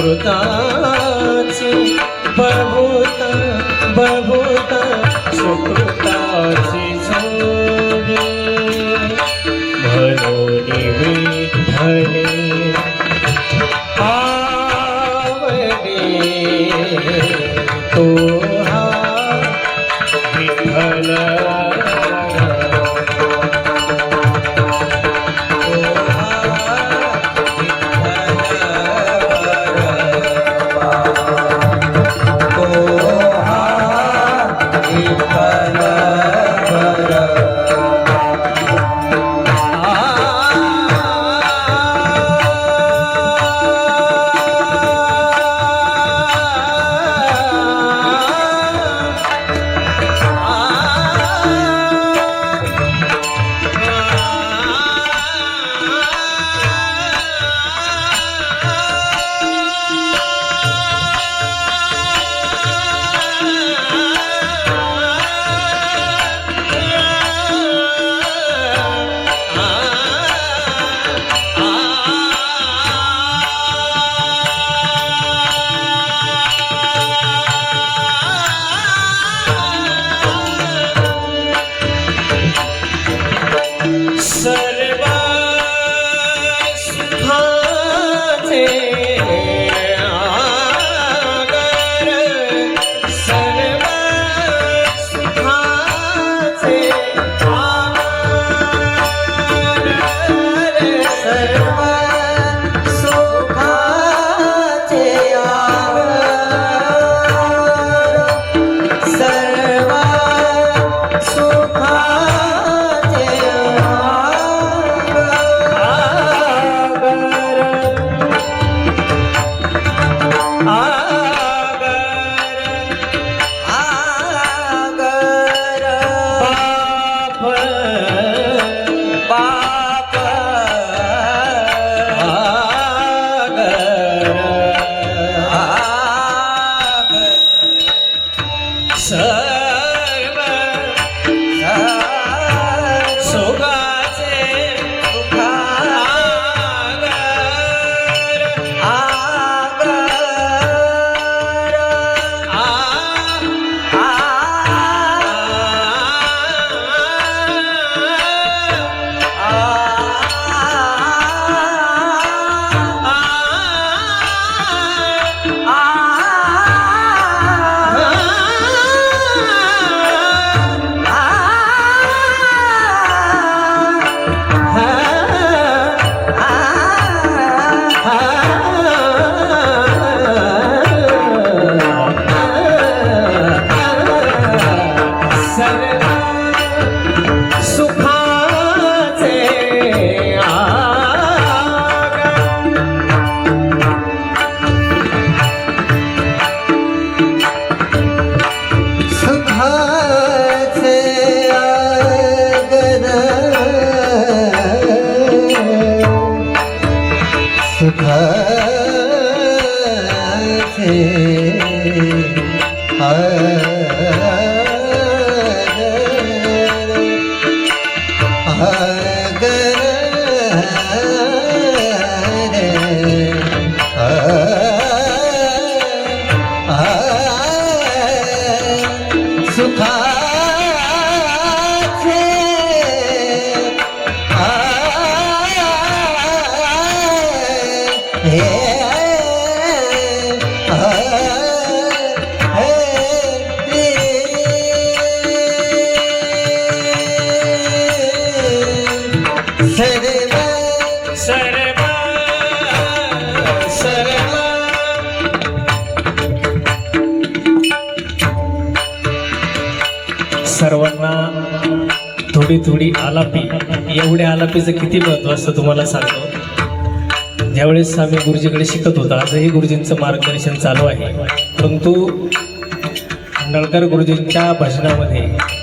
सुकृताच. बहुत बहुत सुकृताची রে খায় थोडी थोडी आलापी. एवढ्या आलापीचं किती महत्त्व असतं तुम्हाला सांगतो? ज्यावेळेस आम्ही गुरुजीकडे शिकत होतो आजही गुरुजींचं मार्गदर्शन चालू आहे. परंतु नळकर गुरुजींच्या भजनामध्ये